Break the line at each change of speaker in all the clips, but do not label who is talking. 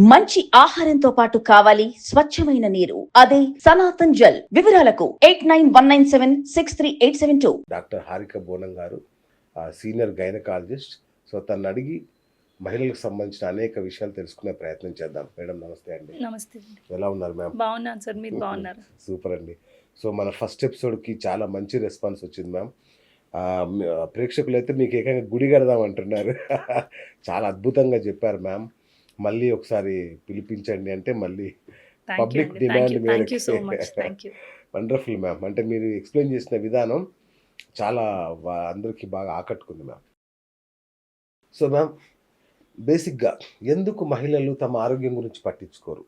మంచి ఆహారంతో పాటు కావాలి స్వచ్ఛమైన నీరు. అదే సనాతన్ జల్. వివరాలకు eight nine one nine seven six three eight seven two.
Doctor Harika Bonam గారు ఆ, సీనియర్ గైనకాలజిస్ట్. సో తను అడిగి మహిళలకు సంబంధించిన అనేక విషయాలు తెలుసుకునే ప్రయత్నం చేద్దాం. మేడం నమస్తే అండి.
నమస్తే
ఎలా ఉన్నారు మ్యామ్?
బాగున్నాను సార్ మీరు బాగున్నారు?
సూపర్ అండి. సో మన ఫస్ట్ ఎపిసోడ్కి చాలా మంచి రెస్పాన్స్ వచ్చింది మ్యామ్. ఆ, మీ- ఆ, ప్రేక్షకులు అయితే మీకు ఏకంగా గుడి కడదాం అంటున్నారు. చాలా అద్భుతంగా చెప్పారు మ్యామ్. మళ్ళీ ఒకసారి పిలిపించండి అంటే మళ్ళీ
యూ సో
మేరకు. Wonderful ma'am. అంటే మీరు ఎక్స్ప్లెయిన్ చేసిన విధానం చాలా అందరికీ బాగా ఆకట్టుకుంది మ్యామ్. సో మ్యామ్ బేసిక్గా ఎందుకు మహిళలు తమ ఆరోగ్యం గురించి పట్టించుకోరు?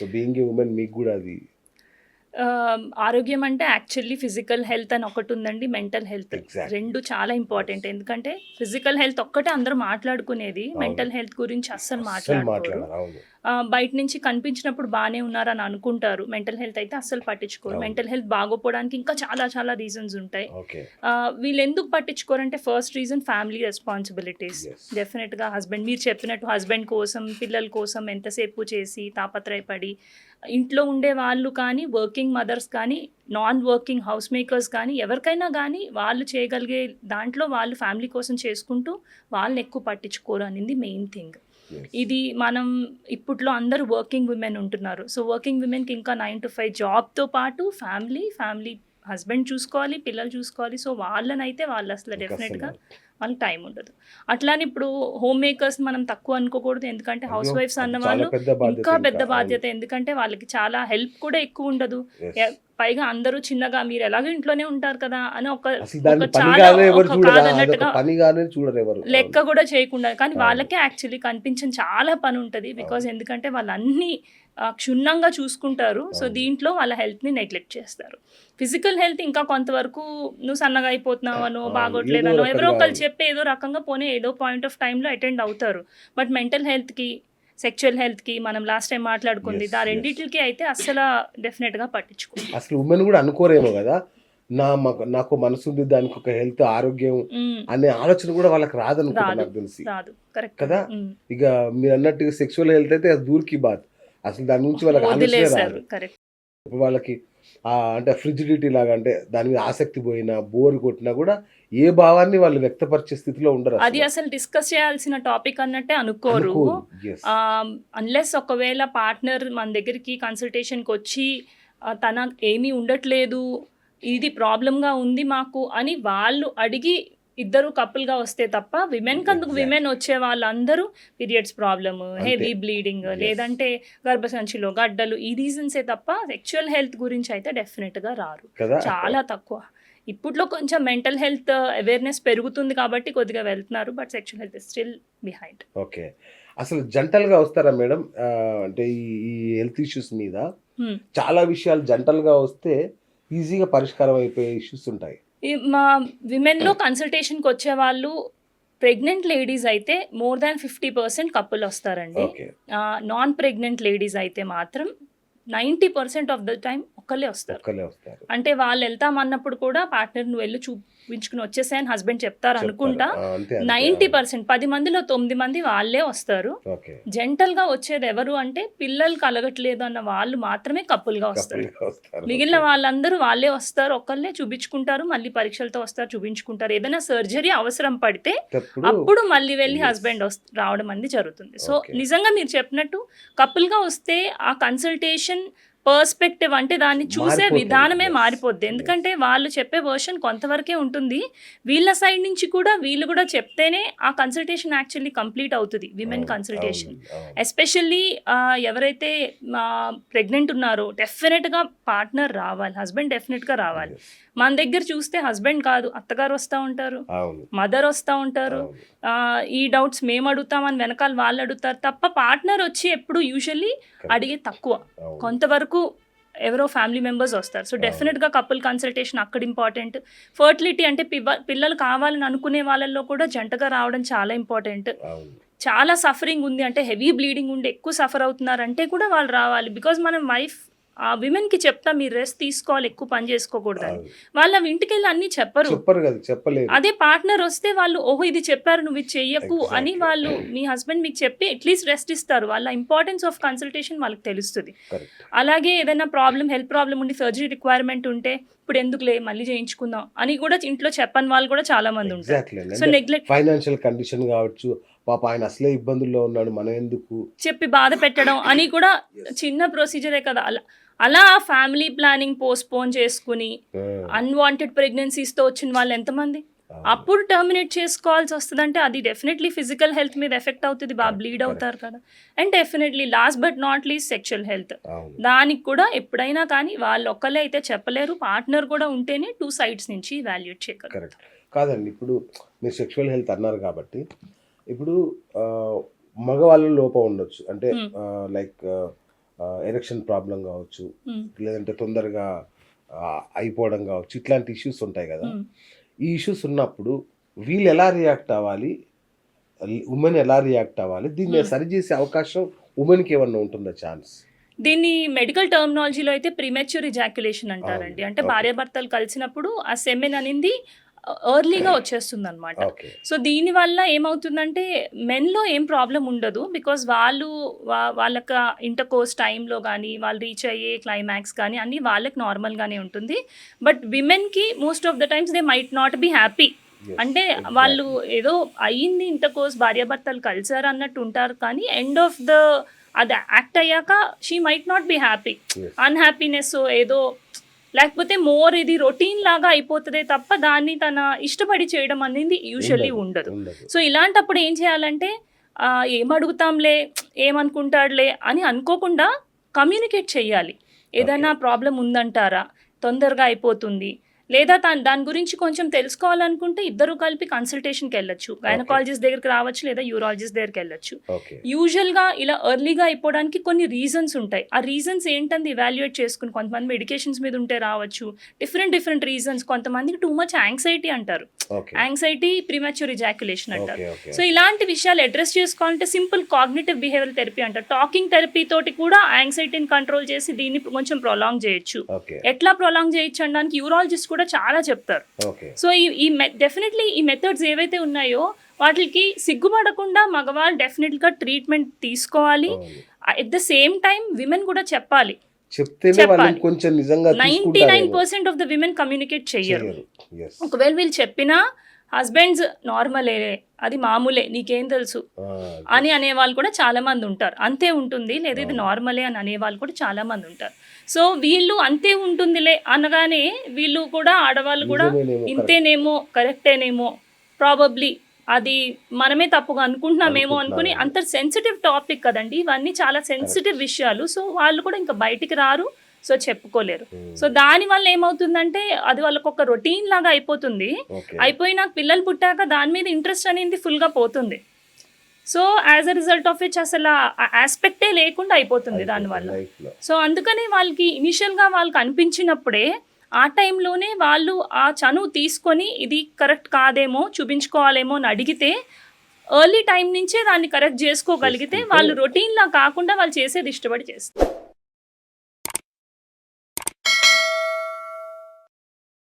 సో బీయింగ్ ఏ ఉమెన్ మీకు కూడా అది
ఆరోగ్యం అంటే యాక్చువల్లీ ఫిజికల్ హెల్త్ అని ఒకటి ఉందండి మెంటల్ హెల్త్. రెండు చాలా ఇంపార్టెంట్. ఎందుకంటే ఫిజికల్ హెల్త్ ఒక్కటే అందరూ మాట్లాడుకునేది. మెంటల్ హెల్త్ గురించి అస్సలు మాట్లాడుకోరు. బయట నుంచి కనిపించినప్పుడు బాగానే ఉన్నారని అనుకుంటారు. మెంటల్ హెల్త్ అయితే అస్సలు పట్టించుకోరు. మెంటల్ హెల్త్ బాగోపోవడానికి ఇంకా చాలా చాలా రీజన్స్ ఉంటాయి. వీళ్ళు ఎందుకు పట్టించుకోరంటే ఫస్ట్ రీజన్ ఫ్యామిలీ రెస్పాన్సిబిలిటీస్. డెఫినెట్గా హస్బెండ్ మీరు చెప్పినట్టు హస్బెండ్ కోసం పిల్లల కోసం ఎంతసేపు చేసి తాపత్రయపడి ఇంట్లో ఉండే వాళ్ళు కానీ వర్కింగ్ మదర్స్ కానీ నాన్ వర్కింగ్ హౌస్ మేకర్స్ కానీ ఎవరికైనా కానీ వాళ్ళు చేయగలిగే దాంట్లో వాళ్ళు ఫ్యామిలీ కోసం చేసుకుంటూ వాళ్ళని ఎక్కువ పట్టించుకోరు అనేది మెయిన్ థింగ్. ఇది మనం ఇప్పట్లో అందరూ వర్కింగ్ విమెన్ ఉంటున్నారు. సో వర్కింగ్ విమెన్కి ఇంకా నైన్ టు ఫైవ్ జాబ్తో పాటు ఫ్యామిలీ ఫ్యామిలీ హస్బెండ్ చూసుకోవాలి పిల్లలు చూసుకోవాలి. సో వాళ్ళనైతే వాళ్ళు అసలు డెఫినెట్గా వాళ్ళకి టైం ఉండదు. అట్లానే ఇప్పుడు హోమ్ మేకర్స్ మనం తక్కువ అనుకోకూడదు. ఎందుకంటే హౌస్ వైఫ్స్ అన్న వాళ్ళు ఇంకా పెద్ద. బాధ్యత. ఎందుకంటే వాళ్ళకి చాలా హెల్ప్ కూడా ఎక్కువ ఉండదు. పైగా అందరూ చిన్నగా మీరు ఎలాగో ఇంట్లోనే ఉంటారు కదా అని ఒక లెక్క కూడా చేయకుండా కానీ. వాళ్ళకే యాక్చువల్లీ కనిపించని చాలా పని ఉంటుంది. బికాజ్ ఎందుకంటే వాళ్ళు అన్ని ఆ, క్షుణ్ణంగా చూసుకుంటారు. సో. దీంట్లో వాళ్ళ హెల్త్ని నెగ్లెక్ట్ చేస్తారు. ఫిజికల్ హెల్త్ ఇంకా కొంతవరకు నువ్వు సన్నగా అయిపోతున్నావనో. బాగోట్లేదనో ఎవరో ఒకరు చెప్పి ఏదో రకంగా పోనీ ఏదో పాయింట్ ఆఫ్ టైంలో అటెండ్ అవుతారు బట్ మెంటల్ హెల్త్కి సెక్షువల్ హెల్త్కి మనం లాస్ట్ టైం మాట్లాడుకుంది ఆ. రెండింటికి అయితే అస్సలు డెఫినెట్గా పట్టించుకో
అసలు ఉమెన్ కూడా అనుకోరేమో కదా నా నాకు మనసు ఉంది దానికి ఒక హెల్త్ ఆరోగ్యం. అనే ఆలోచన కూడా వాళ్ళకి రాదనుకుంటా
రాదు.
నాకు తెలిసి కదా? ఇక మీరు అన్నట్టు సెక్సువల్ హెల్త్ అయితే అది దూరికి బాత్ అసలు దాని నుంచి వాళ్ళకి ఆలోచనే రాదు వాళ్ళకి అంటే ఫ్రిజిడిటీ లాగా అంటే దాని మీద ఆసక్తి పోయినా బోర్ కొట్టినా కూడా ఏ భావాన్ని వాళ్ళు వ్యక్తపరిచే స్థితిలో ఉండరు
అది అసలు. డిస్కస్ చేయాల్సిన టాపిక్ అన్నట్టే అనుకోరు. అన్లెస్ ఒకవేళ పార్ట్నర్ మన దగ్గరికి కన్సల్టేషన్కి వచ్చి తన ఏమీ ఉండట్లేదు ఇది ప్రాబ్లంగా ఉంది మాకు అని వాళ్ళు అడిగి ఇద్దరు కపుల్గా వస్తే తప్ప విమెన్ కందుకు. విమెన్ వచ్చే వాళ్ళందరూ పీరియడ్స్ ప్రాబ్లమ్. Heavy bleeding. లేదంటే గర్భసంచిలో గడ్డలు ఈ రీజన్సే తప్ప సెక్షువల్ హెల్త్ గురించి అయితే డెఫినెట్గా రారు
కదా
చాలా తక్కువ ఇప్పట్లో కొంచెం మెంటల్ హెల్త్ అవేర్నెస్ పెరుగుతుంది కాబట్టి కొద్దిగా వెళ్తున్నారు but sexual health still behind
okay అసలు జంటలుగా వస్తారా మేడం అంటే ఈ హెల్త్ ఇష్యూస్ మీద. చాలా విషయాలు జంటలుగా వస్తే ఈజీగా పరిష్కారం అయిపోయే ఇష్యూస్ ఉంటాయి
మా విమెన్లో కన్సల్టేషన్కి వచ్చే వాళ్ళు ప్రెగ్నెంట్ లేడీస్ అయితే మోర్ దాన్ ఫిఫ్టీ పర్సెంట్ కప్పులు వస్తారండి నాన్ ప్రెగ్నెంట్ లేడీస్ అయితే మాత్రం ninety percent of the time ఒక్కళ్ళే వస్తారు.
ఒక్కలే వస్తారు.
అంటే వాళ్ళు వెళ్తామన్నప్పుడు కూడా పార్ట్నర్ నువ్వు వెళ్ళి చూపించుకుని వచ్చేసాయని హస్బెండ్ చెప్తారు అనుకుంటా
చెప్తారు. ఆ, అంతే అంతే.
నైంటీ పర్సెంట్ పది మందిలో తొమ్మిది మంది వాళ్ళే వస్తారు
ఓకే
జంటల్గా వచ్చేది ఎవరు అంటే పిల్లలు కలగట్లేదు అన్న వాళ్ళు మాత్రమే కప్పులుగా వస్తారు
కపుల్గా వస్తారు
మిగిలిన. వాళ్ళందరూ వాళ్ళే వస్తారు ఒక్కళ్ళే చూపించుకుంటారు మళ్ళీ పరీక్షలతో వస్తారు చూపించుకుంటారు ఏదైనా సర్జరీ అవసరం పడితే
అప్పుడు
మళ్ళీ వెళ్ళి. హస్బెండ్ రావడం అనేది జరుగుతుంది సో. నిజంగా మీరు చెప్పినట్టు కపుల్గా వస్తే ఆ కన్సల్టేషన్ పర్స్పెక్టివ్ అంటే దాన్ని చూసే. విధానమే. మారిపోద్ది ఎందుకంటే వాళ్ళు చెప్పే వర్షన్ కొంతవరకే ఉంటుంది వీళ్ళ సైడ్ నుంచి కూడా వీళ్ళు కూడా చెప్తేనే ఆ కన్సల్టేషన్ యాక్చువల్లీ కంప్లీట్ అవుతుంది విమెన్ కన్సల్టేషన్. ఎస్పెషల్లీ ఎవరైతే ప్రెగ్నెంట్ ఉన్నారో డెఫినెట్గా పార్ట్నర్ రావాలి హస్బెండ్ డెఫినెట్గా రావాలి. మన దగ్గర చూస్తే హస్బెండ్ కాదు అత్తగారు వస్తూ ఉంటారు మదర్ వస్తూ ఉంటారు ఈ డౌట్స్ మేము అడుగుతామని వెనకాల వాళ్ళు అడుగుతారు తప్ప పార్ట్నర్ వచ్చి ఎప్పుడు యూజువల్లీ అడిగే తక్కువ
అవును.
కొంతవరకు ఎవరో ఫ్యామిలీ మెంబర్స్ వస్తారు. సో. డెఫినెట్గా కపుల్ కన్సల్టేషన్ అక్కడ ఇంపార్టెంట్ ఫర్టిలిటీ అంటే పిల్లలు కావాలని అనుకునే వాళ్ళల్లో కూడా జంటగా రావడం చాలా ఇంపార్టెంట్ చాలా సఫరింగ్ ఉంది. అంటే హెవీ బ్లీడింగ్ ఉండి ఎక్కువ సఫర్ అవుతున్నారంటే కూడా వాళ్ళు రావాలి. బికాజ్ మనం వైఫ్ ఆ విమెన్కి చెప్తా మీరు రెస్ట్ తీసుకోవాలి ఎక్కువ పని చేసుకోకూడదని. వాళ్ళు అవి ఇంటికి వెళ్ళి అన్ని చెప్పరు.
చెప్పరు కదా చెప్పలేరు.
అదే పార్ట్నర్ వస్తే వాళ్ళు ఓహో ఇది చెప్పారు నువ్వు ఇది చెయ్యకు అని. వాళ్ళు మీ హస్బెండ్ మీకు చెప్పి అట్లీస్ట్ రెస్ట్ ఇస్తారు. వాళ్ళ ఇంపార్టెన్స్ ఆఫ్ కన్సల్టేషన్ వాళ్ళకి తెలుస్తుంది. అలాగే ఏదైనా ప్రాబ్లం హెల్త్ ప్రాబ్లం ఉండి సర్జరీ రిక్వైర్మెంట్ ఉంటే ఇప్పుడు ఎందుకులే మళ్ళీ చేయించుకుందాం అని కూడా ఇంట్లో చెప్పని వాళ్ళు కూడా చాలా మంది ఉంటారు సో నెగ్లెక్ట్
ఫైనాన్షియల్ కండిషన్ కావచ్చు పాప ఆయన అసలే ఇబ్బందుల్లో ఉన్నాడు మనం ఎందుకు?
చెప్పి బాధ పెట్టడం అని కూడా చిన్న ప్రొసీజరే కదా. అలా అలా ఫ్యామిలీ ప్లానింగ్ పోస్ట్పోన్ చేసుకుని అన్వాంటెడ్ ప్రెగ్నెన్సీస్తో వచ్చిన వాళ్ళు ఎంతమంది. అప్పుడు టర్మినేట్ చేసుకోవాల్సి వస్తుందంటే అది డెఫినెట్లీ ఫిజికల్ హెల్త్ మీద ఎఫెక్ట్ అవుతుంది బాగా బ్లీడ్. అవుతారు కదా and definitely last but not least sexual health దానికి కూడా ఎప్పుడైనా కానీ వాళ్ళు ఒక్కలే అయితే చెప్పలేరు పార్ట్నర్ కూడా ఉంటేనే టూ సైడ్స్ నుంచి వాల్యూట్ చేయగలరు
కరెక్ట్ కాదండి ఇప్పుడు మీరు సెక్షువల్ హెల్త్ అన్నారు కాబట్టి ఇప్పుడు మగవాళ్ళ లోపం ఉండొచ్చు అంటే. లైక్ ఎరెక్షన్ ప్రాబ్లం కావచ్చు
Hmm.
లేదంటే తొందరగా అయిపోవడం కావచ్చు ఇట్లాంటి ఇష్యూస్ ఉంటాయి కదా
Hmm.
ఈ ఇష్యూస్ ఉన్నప్పుడు వీళ్ళు ఎలా రియాక్ట్ అవ్వాలి ఉమెన్ ఎలా రియాక్ట్ అవ్వాలి దీన్ని
Hmm.
సరిచేసే అవకాశం ఉమెన్కి ఏమన్నా ఉంటుందా ఛాన్స్
దీన్ని మెడికల్ టర్మినాలజీలో అయితే ప్రిమెచ్యూర్ ఇజాక్యులేషన్ అంటారండి. అంటే. భార్యాభర్తలు కలిసినప్పుడు ఆ సెమెన్ అనేది ఎర్లీగా వచ్చేస్తుంది అనమాట సో దీనివల్ల ఏమవుతుందంటే మెన్లో ఏం ప్రాబ్లం ఉండదు బికాస్ వాళ్ళు వా- వాళ్ళక ఇంటర్ కోర్స్ టైంలో కానీ వాళ్ళు రీచ్ అయ్యే క్లైమాక్స్ కానీ అన్నీ వాళ్ళకి నార్మల్గానే ఉంటుంది. But విమెన్కి most of the times they might not be happy అంటే వాళ్ళు ఏదో అయ్యింది ఇంటర్ కోర్స్ భార్యాభర్తలు కలిసారు అన్నట్టు ఉంటారు కానీ ఎండ్ ఆఫ్ ద అది యాక్ట్ అయ్యాక she might not be happy unhappiness ఏదో లేకపోతే మోర్ ఇది రొటీన్ లాగా అయిపోతుందే తప్ప దాన్ని తన ఇష్టపడి చేయడం అనేది యూజువల్లీ ఉండదు సో ఇలాంటప్పుడు ఏం చేయాలంటే ఏం అడుగుతాంలే ఏమనుకుంటాడులే అని అనుకోకుండా కమ్యూనికేట్ చేయాలి. ఏదైనా ప్రాబ్లం ఉందంటారా? తొందరగా అయిపోతుంది. లేదా దాని దాని గురించి కొంచెం తెలుసుకోవాలనుకుంటే ఇద్దరు కలిపి కన్సల్టేషన్కి వెళ్ళొచ్చు. గైనకాలజిస్ట్ దగ్గరికి రావచ్చు లేదా యూరాలజిస్ట్ దగ్గరికి వెళ్ళొచ్చు. యూజువల్గా ఇలా ఎర్లీగా అయిపోవడానికి కొన్ని రీజన్స్ ఉంటాయి. ఆ రీజన్స్ ఏంటని ఇవాల్యుయేట్ చేసుకుని కొంతమంది మెడికేషన్స్ మీద ఉంటే రావచ్చు. డిఫరెంట్ డిఫరెంట్ రీజన్స్ కొంతమందికి టూ మచ్ యాంగ్జైటీ అంటారు. యాంగ్జైటీ ప్రిమాచ్యూర్ ఇజాక్యులేషన్ అంటారు. సో ఇలాంటి విషయాలు అడ్రస్ చేసుకోవాలంటే సింపుల్ కాగ్నేటివ్ బిహేవియర్ థెరపీ అంటారు. టాకింగ్ థెరపీ తోటి కూడా యాంగ్జైటీని కంట్రోల్ చేసి దీన్ని కొంచెం ప్రొలాంగ్ చేయొచ్చు. ఎట్లా ప్రొలాంగ్ చేయొచ్చు అనడానికి యూరాలజిస్ట్ కూడా చాలా చెప్తారు సో ఈ ఈ డెఫినెట్లీ ఈ మెథడ్స్ ఏవైతే ఉన్నాయో వాటికి సిగ్గుపడకుండా మగవాళ్ళు డెఫినెట్గా ట్రీట్మెంట్ తీసుకోవాలి. At the same time women కూడా చెప్పాలి
చెప్తేనే
చెప్పాలి.
వాళ్ళని కొంచెం నిజంగా
ninety nine. Percent of the women communicate.
Yes.
ఒకవేళ వీళ్ళు చెప్పినా హస్బెండ్స్ నార్మలే అది మామూలే నీకేం తెలుసు? అని అనేవాళ్ళు కూడా చాలా మంది ఉంటారు. అంతే ఉంటుంది లేదా ఇది. నార్మలే అని అనేవాళ్ళు కూడా చాలా మంది ఉంటారు. సో వీళ్ళు అంతే ఉంటుందిలే అనగానే వీళ్ళు కూడా ఆడవాళ్ళు కూడా. ఇంతేనేమో కరెక్టేనేమో ప్రాబబ్లీ అది మనమే తప్పుగా అనుకుంటున్నామేమో అనుకుని. అంత సెన్సిటివ్ టాపిక్ కదండి. ఇవన్నీ చాలా సెన్సిటివ్ విషయాలు. సో వాళ్ళు కూడా ఇంకా బయటికి రారు. సో చెప్పుకోలేరు. సో దాని వల్ల ఏమవుతుందంటే అది వాళ్ళకి ఒక రొటీన్ లాగా అయిపోతుంది. అయిపోయి నాకు పిల్లలు పుట్టాక దాని మీద ఇంట్రెస్ట్ అనేది ఫుల్గా పోతుంది so as a result of which అసలు ఆస్పెక్టే లేకుండా అయిపోతుంది దానివల్ల. సో అందుకని వాళ్ళకి ఇనిషియల్గా వాళ్ళకి అనిపించినప్పుడే ఆ టైంలోనే వాళ్ళు ఆ చనువు తీసుకొని ఇది కరెక్ట్ కాదేమో చూపించుకోవాలేమో అని అడిగితే ఎర్లీ టైం నుంచే దాన్ని కరెక్ట్ చేసుకోగలిగితే వాళ్ళు రొటీన్లా కాకుండా వాళ్ళు చేసేది ఇష్టపడి చేస్తారు